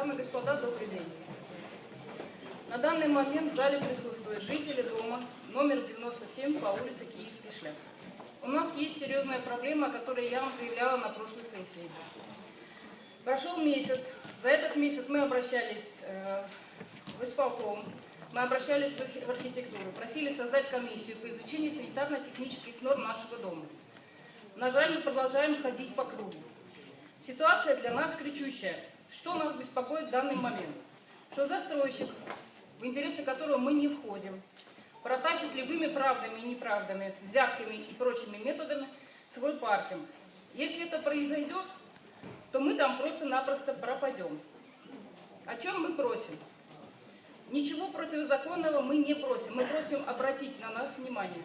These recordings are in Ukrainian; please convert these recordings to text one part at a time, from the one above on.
Дамы и господа, добрый день. На данный момент в зале присутствуют жители дома номер 97 по улице Киевский шлях. У нас есть серьезная проблема, о которой я вам заявляла на прошлой сессии. Прошел месяц. За этот месяц мы обращались э, в исполком, мы обращались в архитектуру, просили создать комиссию по изучению санитарно-технических норм нашего дома. На жаль, мы продолжаем ходить по кругу. Ситуация для нас кричущая. Что нас беспокоит в данный момент? Что застройщик, в интересы которого мы не входим, протащит любыми правдами и неправдами, взятками и прочими методами свой паркинг. Если это произойдет, то мы там просто-напросто пропадем. О чем мы просим? Ничего противозаконного мы не просим. Мы просим обратить на нас внимание.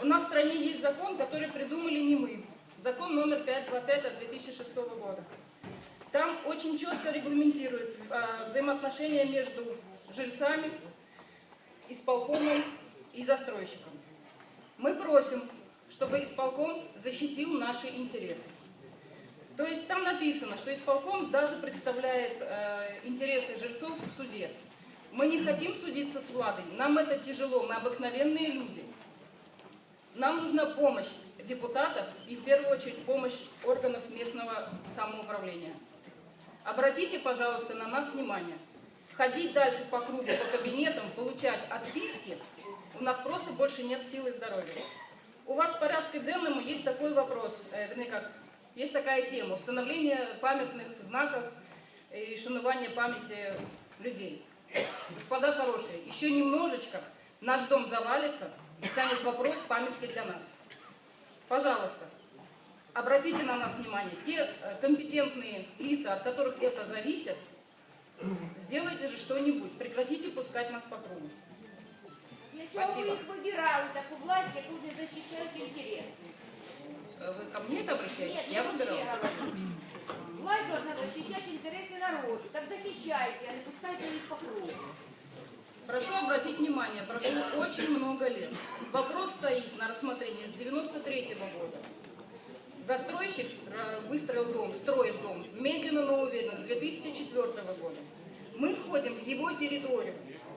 У нас в стране есть закон, который придумали не мы. Закон номер 525 от 2006 года. Там очень четко регламентируются а, взаимоотношения между жильцами, исполкомом и застройщиком. Мы просим, чтобы исполком защитил наши интересы. То есть там написано, что исполком даже представляет э, интересы жильцов в суде. Мы не хотим судиться с владой, нам это тяжело, мы обыкновенные люди. Нам нужна помощь депутатов и в первую очередь помощь органов местного самоуправления. Обратите, пожалуйста, на нас внимание. Ходить дальше по кругу, по кабинетам, получать отписки, у нас просто больше нет сил и здоровья. У вас в порядке денному есть такой вопрос, э, вернее как, есть такая тема, установление памятных знаков и шанування памяти людей. Господа хорошие, еще немножечко наш дом завалится и станет вопрос памятки для нас. Пожалуйста, обратите на нас внимание. Те э, компетентные лица, от которых это зависит, сделайте же что-нибудь. Прекратите пускать нас по кругу. Для чого ви Спасибо. їх вибирали таку власть, яку не захищають інтереси? Э, Вы ко мне это Нет, обращаетесь? я Я выбирала. Власть должна защищать интересы народа. Так захищайте, а не пускайте их по кругу. Прошу обратить внимание, прошло очень много лет. Вопрос стоит на рассмотрении с 93 года. Застройщик э, выстроил дом, строит дом медленно, но уверенно, с 2004 года. Мы входим в его территорию,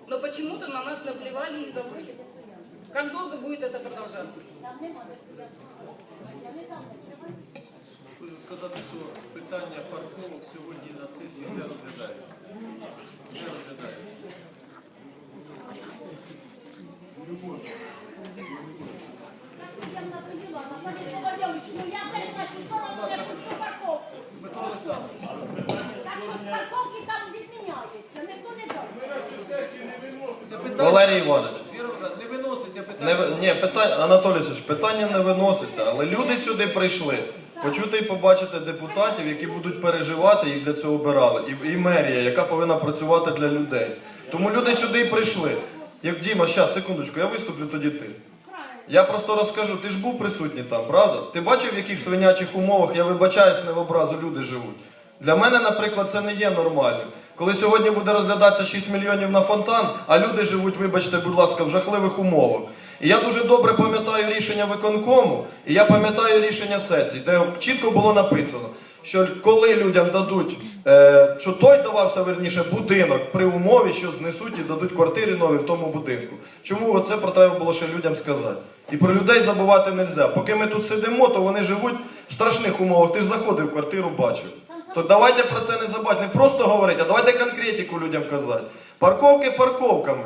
но почему-то на нас наплевали и забыли. Как долго будет это продолжаться? Хочу сказати, що питання парковок сьогодні на сесії не розглядається. Не розглядається. Я Валерій Іванович. Не виноситься питання. ні, питання, Анатолій Сич, питання не виноситься, але люди сюди прийшли. Почути і побачити депутатів, які будуть переживати, їх для цього обирали. І, і мерія, яка повинна працювати для людей. Тому люди сюди і прийшли. Як Діма, щас, секундочку, я виступлю тоді ти. Я просто розкажу, ти ж був присутній там, правда? Ти бачив, в яких свинячих умовах, я вибачаюсь, не в образу, люди живуть. Для мене, наприклад, це не є нормальним. Коли сьогодні буде розглядатися 6 мільйонів на фонтан, а люди живуть, вибачте, будь ласка, в жахливих умовах. І я дуже добре пам'ятаю рішення виконкому, і я пам'ятаю рішення сесії, де чітко було написано, що коли людям дадуть, е, що той давався верніше будинок при умові, що знесуть і дадуть квартири нові в тому будинку. Чому оце про треба було ще людям сказати? І про людей забувати не можна. Поки ми тут сидимо, то вони живуть в страшних умовах. Ти ж заходив в квартиру, бачив. То давайте про це не забувати, не просто говорити, а давайте конкретику людям казати. Парковки парковками.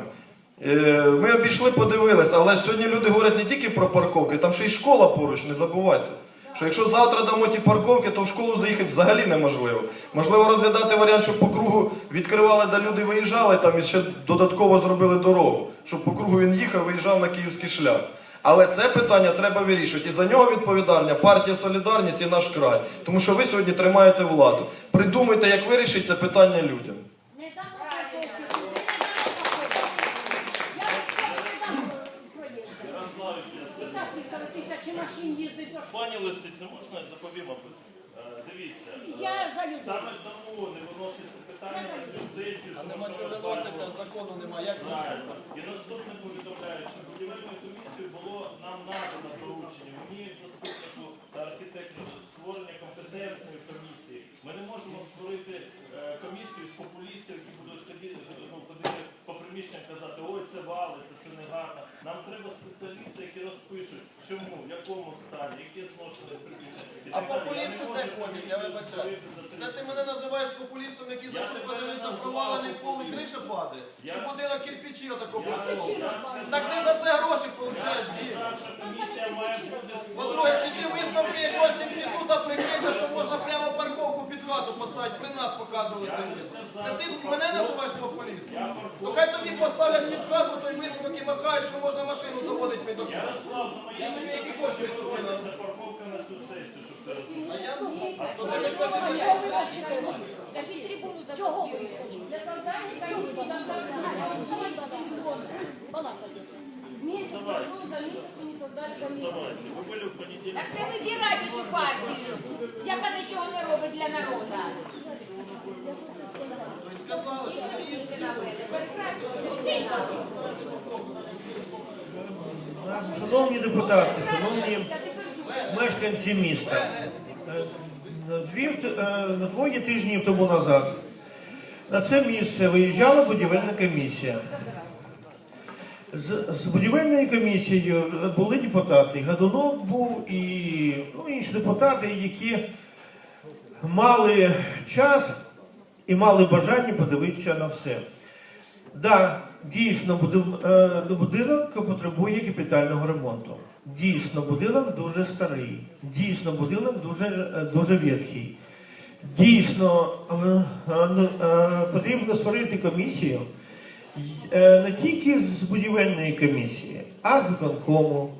Е, Ми обійшли, подивилися, але сьогодні люди говорять не тільки про парковки, там ще й школа поруч, не забувайте. Що якщо завтра дамо ті парковки, то в школу заїхати взагалі неможливо. Можливо, розглядати варіант, щоб по кругу відкривали, де люди виїжджали там і ще додатково зробили дорогу, щоб по кругу він їхав, виїжджав на київський шлях. Але це питання треба вирішити. І за нього відповідальна партія Солідарність і наш край. Тому що ви сьогодні тримаєте владу. Придумайте, як вирішити це питання людям. Пані Лисице, можна я доповім? Е, Дивіться, Я за саме тому не виноситься питання цю тому що закону немає. Як? Правильно. І наступне повідомляю, що будівельною комісією було нам надано доручення. Мені заступнику та архітектору створення компетентної комісії. Ми не можемо створити е, комісію з популістів, які будуть тоді ну, по приміщенням казати, ой, це вали, це, це не гарно. Нам треба спеціалісти, які розпишуть, чому, в якому стані, які зношені приміщення. А популісти де ходять, я вибачаю. Це ти мене називаєш популістом, який за що подивився, провалений в полі криша падає? Чи будинок кирпичі отакого? Так ти за це гроші получаєш, діє. По-друге, чи ти висновки поставити, при нас показували це місце. Це ти мене називаєш популістом? То хай тобі поставлять під хату той висновок і махають, що можна машину заводити під окно. Ярослав, за Я моєю тобі які хочеш висновки. це парковка на цю сесію, щоб ти розумів. А я Чого ви бачите? Скажіть трибуну Чого ви заблокують. Для создания комиссии балакали. Месяц прошел, за месяц Так це вибирайте цю партію, яка нічого не робить для народу. Шановні депутати, шановні мешканці міста, дві, е, двоє тижнів тому назад на це місце виїжджала будівельна комісія. З, з будівельною комісією були депутати. Гадунов був і ну, інші депутати, які мали час і мали бажання подивитися на все. Да, дійсно, е, будинок потребує капітального ремонту. Дійсно, будинок дуже старий. Дійсно, будинок дуже, е, дуже ветхий. Дійсно, е, ну, е, потрібно створити комісію не тільки з будівельної комісії, а з виконкому,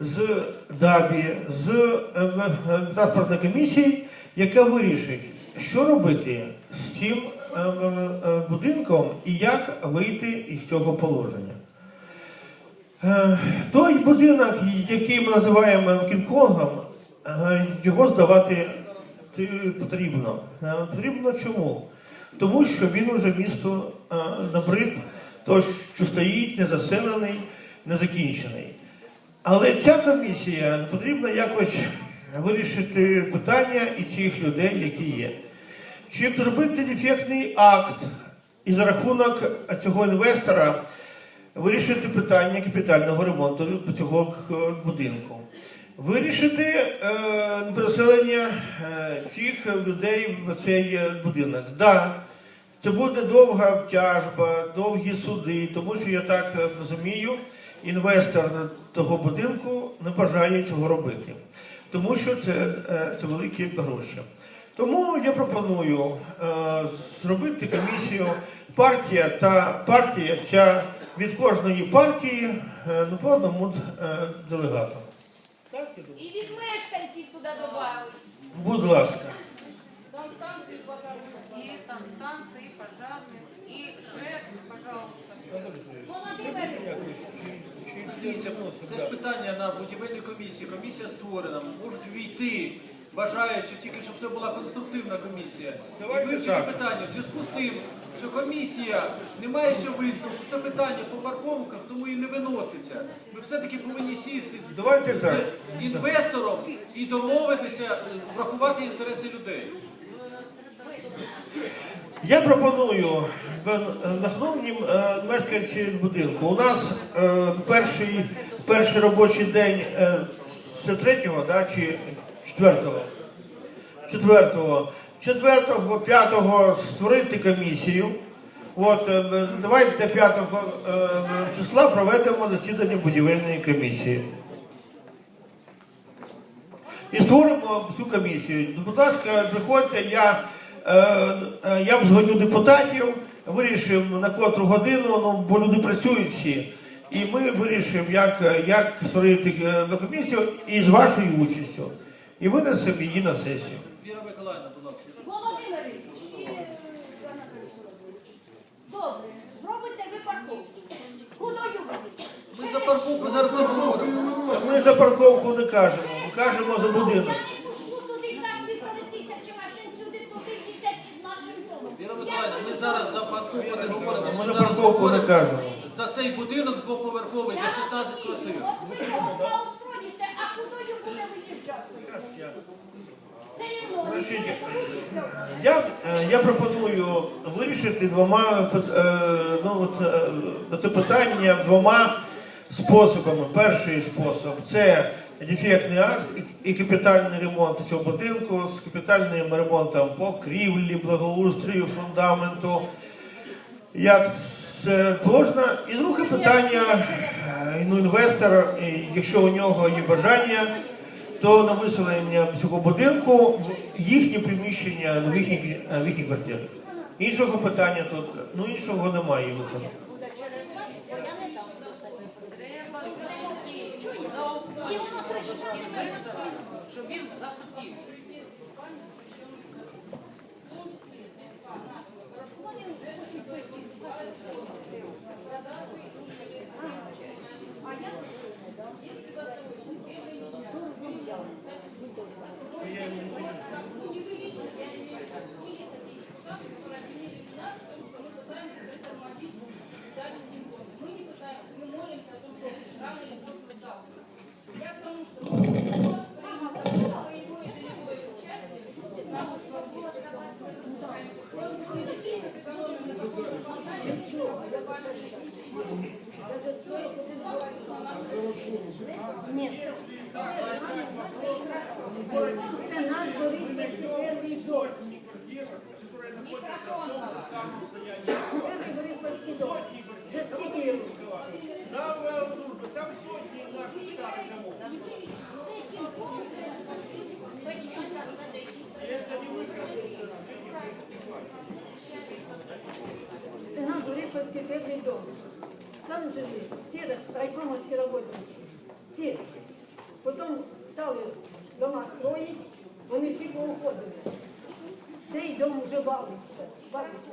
з ДАБІ, з е, е, транспортної комісії, яка вирішить, що робити з цим е, е, будинком і як вийти із цього положення. Е, Той будинок, який ми називаємо Кінг-Конгом, е, його здавати потрібно. Е, Потрібно чому? Тому що він уже місто е, набрид, то, що стоїть незаселений, незакінчений. Але ця комісія потрібно якось вирішити питання і цих людей, які є. Щоб зробити дефектний акт і за рахунок цього інвестора вирішити питання капітального ремонту цього будинку. Вирішити е, переселення е, цих людей в цей будинок. Да, це буде довга тяжба, довгі суди, тому що я так е, розумію, інвестор того будинку не бажає цього робити, тому що це, е, це великі гроші. Тому я пропоную е, зробити комісію партія та партія ця від кожної партії е, ну, по одному е, делегату. Так, я думаю. І від мешканців туди додали. Будь ласка. Санстанції, пожарних, і ЖЕК, пожалуйста. Дивіться, це ж питання на будівельній комісії. Комісія створена, можуть війти, бажаючи тільки, щоб це була конструктивна комісія. І вивчити питання в зв'язку з тим, що комісія не має ще висновку. Це питання по парковках, тому і не виноситься. Ми все-таки повинні сісти з, Давайте з так. інвестором і домовитися, е, врахувати інтереси людей. Я пропоную шановні е, мешканці будинку. У нас е, перший, перший робочий день е, це третього, да, чи четвертого? Четвертого. Четвертого, п'ятого створити комісію. От давайте 5 е, числа проведемо засідання будівельної комісії. І створимо цю комісію. Будь ласка, приходьте, я, я дзвоню депутатів, вирішимо на котру годину, ну, бо люди працюють всі. І ми вирішимо, як, як створити е, комісію і з вашою участю. І винесемо її на сесію. Віра Миколаївна, будь ласка. Володимир е. Добре, зробите ви парковку. Кудою вивезти? Ми за парковку зараз не говоримо. Ми за парковку не кажемо, ми кажемо за будинок. Я не пущу туди так півтори тисячі машин, сюди туди десятки з нашим домом. Віра Миколаївна, ми зараз за парковку не говоримо. Ми Ми за зараз парковку не говоримо кажемо. за цей будинок двоповерховий, де 16 квартир. От ви його устроїте, а кудою буде виїжджати? Все рівно, Значить. Я, е, я пропоную вирішити двома е, ну, це, це питання двома способами. Перший спосіб це дефектний акт і- і капітальний ремонт цього будинку з капітальним ремонтом покрівлі, благоустрою, фундаменту. Як це положено. І друге питання, е, ну, інвестор, е, якщо у нього є бажання, то на виселення цього будинку їхнє приміщення, в їхні, е, в. Іншого питання тут, ну іншого немає виходу. буде через вас, бо я не дам до себе. Чує? І воно трещатиме. Щоб він захотів. Вони вже хочуть вийти. А я не дам. Мы не пытаемся, мы молимся о том, что рано или поздно сдался. Я к тому, что Це наш Борисівський перший дом. Там жили всі райкомовські роботники. Всі. Потім стали дома строїть, вони всі поуходили. Цей дом вже валиться. валиться.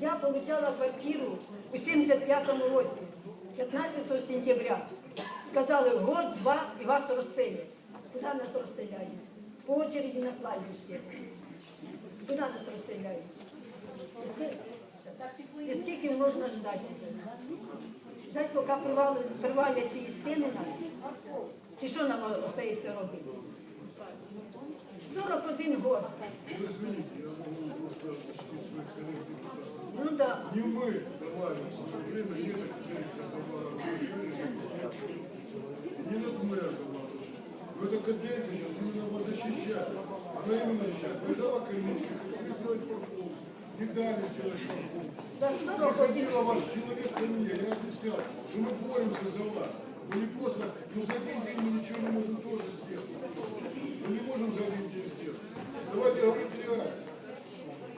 Я отримала квартиру у 75-му році, 15 сентября. Сказали, год-два і вас розселять. Куди нас розселяють? По очереді на кладбище. Куди нас розселяють? І скільки- можна ждати? Ждать, поки привалять ці стіни нас. Чи що нам остається робити? 41 год. Ну так. Да. Не мы давали время где-то не над мэром. Но эта каденция сейчас именно его защищает. Она именно защищает. Приезжала комиссия, хотели сделать парковку. Не дали сделать парковку. За 41 Приходила ваш человек ко мне, я объяснял, что мы боремся за вас. Мы не просто, ну за один день мы ничего не можем тоже сделать. Мы не можем за один день сделать. Давайте говорить реально.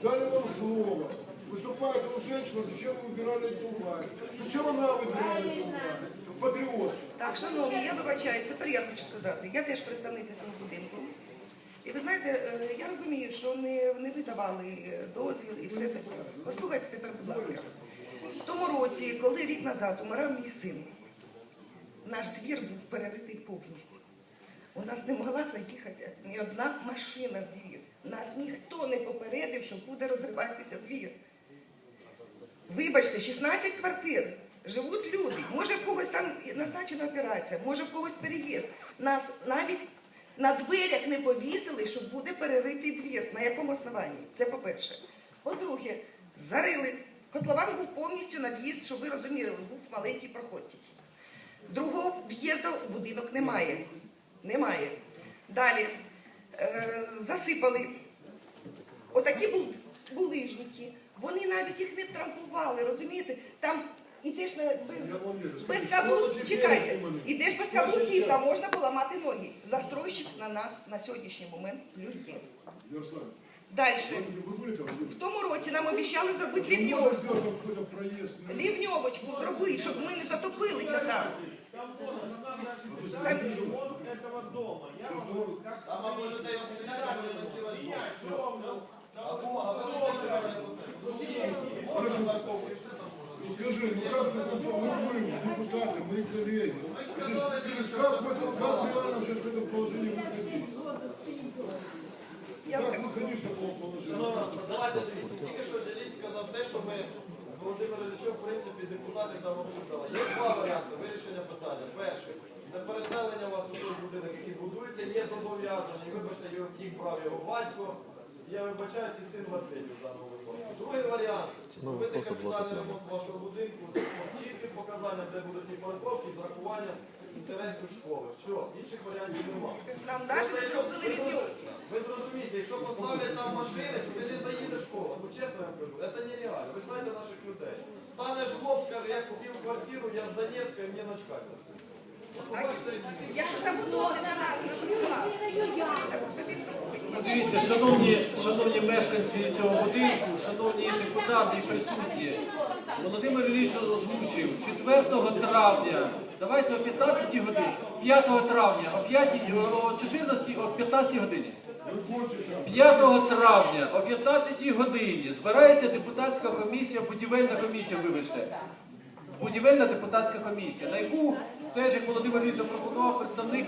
Дали вам слово. Выступает у женщина, зачем вы выбирали эту власть? Зачем она выбирала эту власть? Патриот. Так, шановні, я вибачаюсь, тепер я хочу сказати. Я теж представниця цього будинку. І ви знаєте, е, я розумію, що не, не видавали е, дозвіл і все таке. Послухайте тепер, будь ласка. В тому році, коли рік назад умирав мій син, наш двір був переритий повністю. У нас не могла заїхати ні одна машина в двір. Нас ніхто не попередив, що буде розриватися двір. Вибачте, 16 квартир. Живуть люди. Може, в когось там назначена операція, може в когось переїзд. Нас навіть на дверях не повісили, що буде переритий двір. На якому основанні? Це по-перше. По-друге, зарили. Котлован був повністю на в'їзд, щоб ви розуміли, був маленький проход тільки. Другого в'їзду в будинок немає. Немає. Далі е, засипали. Отакі бул- булижники. Вони навіть їх не втрамбували, розумієте? Там ідеш на без, Я вам вірю. без Скажіть, каблук, що чекайте, таке вони? ідеш без Перше каблуків, що? там можна поламати ноги. Застройщик на нас на сьогоднішній момент плює. Ярослав, Далі. вы, вы были там? В тому році нам обіцяли зробити Можно лівньовочку. сделать там какой-то проезд? Лівньовочку зробити, щоб ми не затопилися там. Там- этого дома. Я могу как Ну скажи, ну как мы, ну, мы, депутаты, мы коллеги, скажи, скажи, как, в этом, как реально сейчас в этом положении выходить? Я Как выходить в такого положения? Давайте тільки що Желізь сказав те, що ми з Володимиром Іллічем, в принципі, депутати там обсуждали. Є два варіанти вирішення питання. Перший це переселення вас у той будинок, який будується, є зобов'язані, вибачте, його- їх брав його батько. Я вибачаюся, і син Василь в даному випадку. Другий варіант зробити капітальний ремонт вашого будинку з чітким показанням, де будуть і парковки, з рахуванням інтересів школи. Все, інших варіантів немає. Ви зрозумієте, якщо поставлять там машини, то не заїде школа. Ну чесно я вам кажу, це нереально. Ви знаєте наших людей. Стане хлоп, скаже, я купив квартиру, я з Донецька, і мені начкати. Якщо забудовувати на нас, на житло, Ну, Дивіться, шановні, шановні мешканці цього будинку, шановні депутати і присутні, Володимир Ілліч озвучив 4 травня, давайте о 15 годині, 5 травня, о 5, о 14, о 15 годині. 5 травня о 15 годині збирається депутатська комісія, будівельна комісія, вибачте. Будівельна депутатська комісія, на яку теж, як Володимир Ілліч запропонував представник,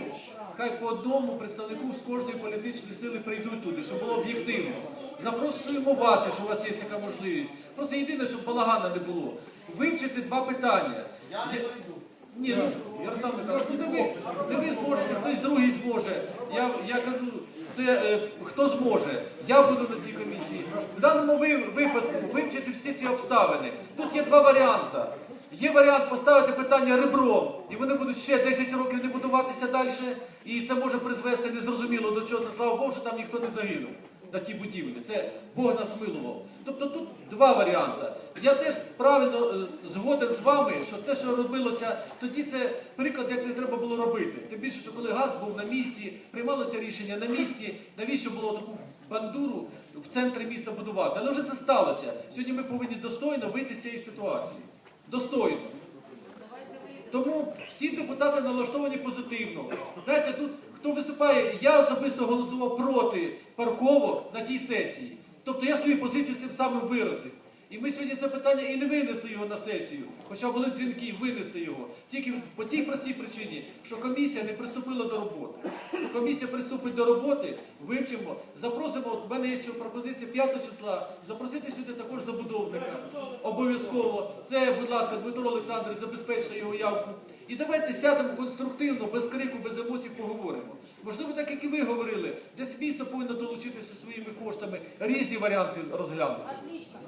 хай по одному представнику з кожної політичної сили прийдуть туди, щоб було об'єктивно. Запрошуємо вас, якщо у вас є така можливість. Просто єдине, щоб балагана не було. Вивчити два питання. Я не Ні, ну, Ярослав Михайлович, ну не ви, не ви зможете, хтось другий зможе. Я, я кажу, це е, хто зможе. Я буду на цій комісії. В даному випадку вивчити всі ці обставини. Тут є два варіанти. Є варіант поставити питання ребром, і вони будуть ще 10 років не будуватися далі, і це може призвести незрозуміло до чого. Це слава Богу, що там ніхто не загинув на тій будівлі. Це Бог нас милував. Тобто тут два варіанти. Я теж правильно е, згоден з вами, що те, що робилося тоді, це приклад, як не треба було робити. Тим більше, що коли газ був на місці, приймалося рішення на місці, навіщо було таку бандуру в центрі міста будувати. Але вже це сталося. Сьогодні ми повинні достойно вийти з цієї ситуації. Достойно. Тому всі депутати налаштовані позитивно. Знаєте, тут хто виступає, я особисто голосував проти парковок на тій сесії. Тобто я свою позицію цим самим виразив. І ми сьогодні це питання і не винесли його на сесію, хоча були дзвінки винести його. Тільки по тій простій причині, що комісія не приступила до роботи. Комісія приступить до роботи, вивчимо, запросимо. От в мене є ще пропозиція 5 числа. Запросити сюди також забудовника. Обов'язково. Це, будь ласка, Дмитро Олександрович, забезпечте його явку. І давайте сядемо конструктивно, без крику, без емоцій поговоримо. Можливо, так як і ви говорили, десь місто повинно долучитися своїми коштами, різні варіанти розглянути. Отлично.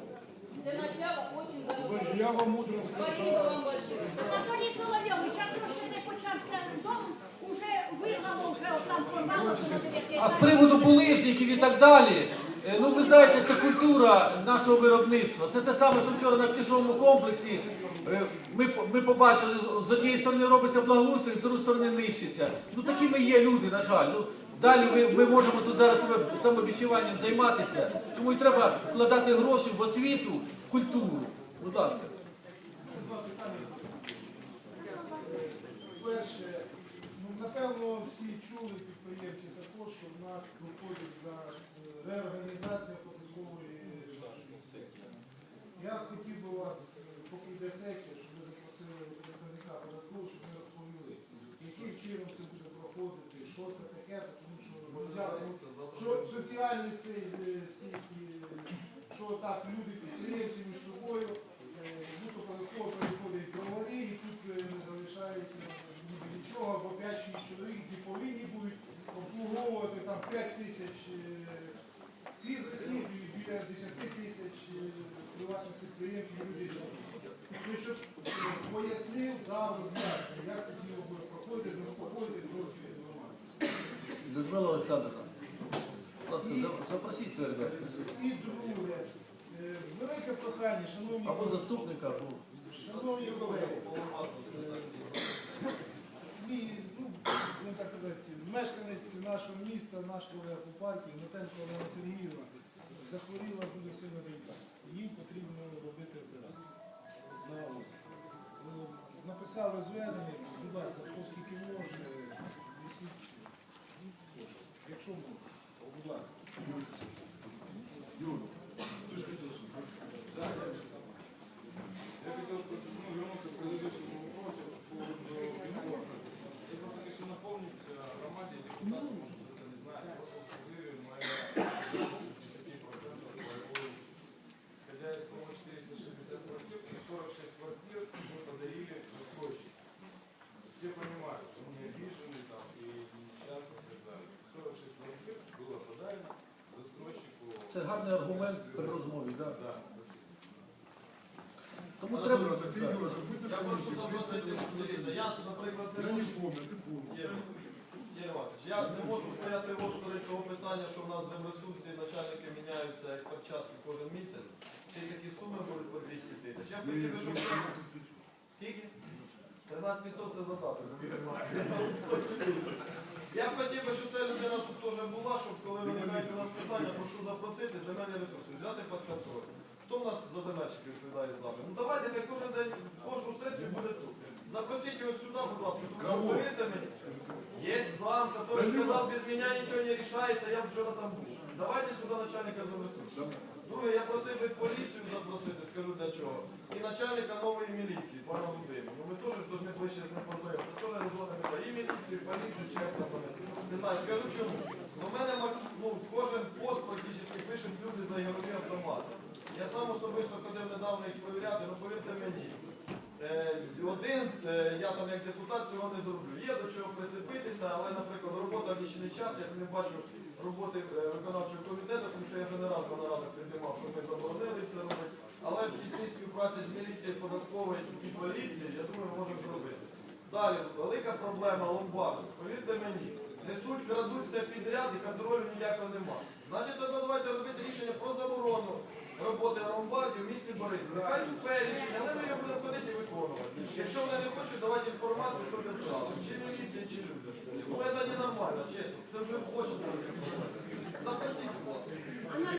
Для начала очень Боже, дорого. я вам мудро Спасибо вам большое. Анатолій Соловйович, якщо ще не почався дом, уже вирвало, вже отам порвало, А з приводу булижників і так далі, е, ну ви знаєте, це культура нашого виробництва. Це те саме, що вчора на пішовому комплексі е, ми, ми побачили, з- однієї сторони робиться благоустрій, з другої сторони нищиться. Ну такі ми є люди, на жаль. Ну, далі ми, ми можемо тут зараз самобічуванням займатися. Чому і треба вкладати гроші в освіту, в культуру. Будь ласка. Перше, ну напевно всі чули підприємці також, що в нас виходить зараз реорганізація податкової. Я хотів би вас, поки йде сесія, щоб ви запросили представника податкового, щоб ми розповіли, яким чином це буде проходити, що це таке, тому що ну, взяли, що соціальні сі- е, сіті, що так люди підприємці між собою, е, ну, то податково переходить договори, і тут е, не залишається ніби нічого, бо 5-6 чоловік, які повинні будуть обслуговувати там 5 тисяч е, фізосіб і біля 10 тисяч е, приватних підприємців людей. Тобто, щоб е, пояснив, дав роз'яснення, як це діло буде проходити, заспокоїти досвід інформації. Людмила Олександровна, запросіть е, велике прохання, шановні Або заступника, або Шановні колеги, мій, ну, будемо так казати, мешканець нашого міста, наш колега по партії, Гнатенко Олена Сергіївна, захворіла дуже сильно донька. Їй потрібно робити операцію. на оці. Ну, Написали звернення, будь ласка, хто скільки може, несіть, ну, кошти. якщо може, будь ласка. це гарний аргумент при розмові. Да? Да, Тому треба. Пожалуйста, ты, Юра, какой ты Я прошу комиссии? запросити, дивіться, я, наприклад, не Я не можу помню, ты помнишь. Є, є, Іванович, я не можу стояти в осторонь того питання, що в нас з ресурсів начальники міняються як перчатки кожен місяць. Чи такі суми будуть по 200 тисяч. Я б хотів би, щоб скільки? 13% це задаток. Хто за земельщиків відповідає з вами? Ну давайте хай кожен день, кожну сесію буде тут. Запросіть його сюди, будь ласка, тому що повірте мені, є зам, який сказав, без мене нічого не рішається, я вчора там був. Давайте сюди начальника землересурсів. Друге, я просив би поліцію запросити, скажу для чого. І начальника нової міліції, пана Лубину. Ну ми теж повинні ближче з ним познайомитися. Це теж розладно і міліцію, і поліцію, чи як там вони. Не знаю, скажу чому. У мене ну, кожен пост практично пишуть люди за ігрові автомати. Я сам особисто ходив недавно їх перевіряти, ну повірте мені. Е, один, е, я там як депутат цього не зроблю. Є до чого прицепитися, але, наприклад, робота в нічний час, я не бачу роботи е, виконавчого комітету, тому що я вже не раз на нарадах піднімав, що ми заборонили це робити. Але в тісній співпраці з міліцією податковою і поліцією, я думаю, можемо зробити. Далі, велика проблема ломбарду. Повірте мені, несуть, крадуться підряд і контролю ніякого немає. Значить, тоді давайте робити рішення про заборону роботи на ломбарді в місті Борисполі. Нехай тупе рішення, але ми його будемо ходити і виконувати. Якщо вони не хочуть, давати інформацію, що відправили. Чи міліція, чи люди. Ну, це не нормально, чесно. Це вже хочете. Запросіть. будь ласка.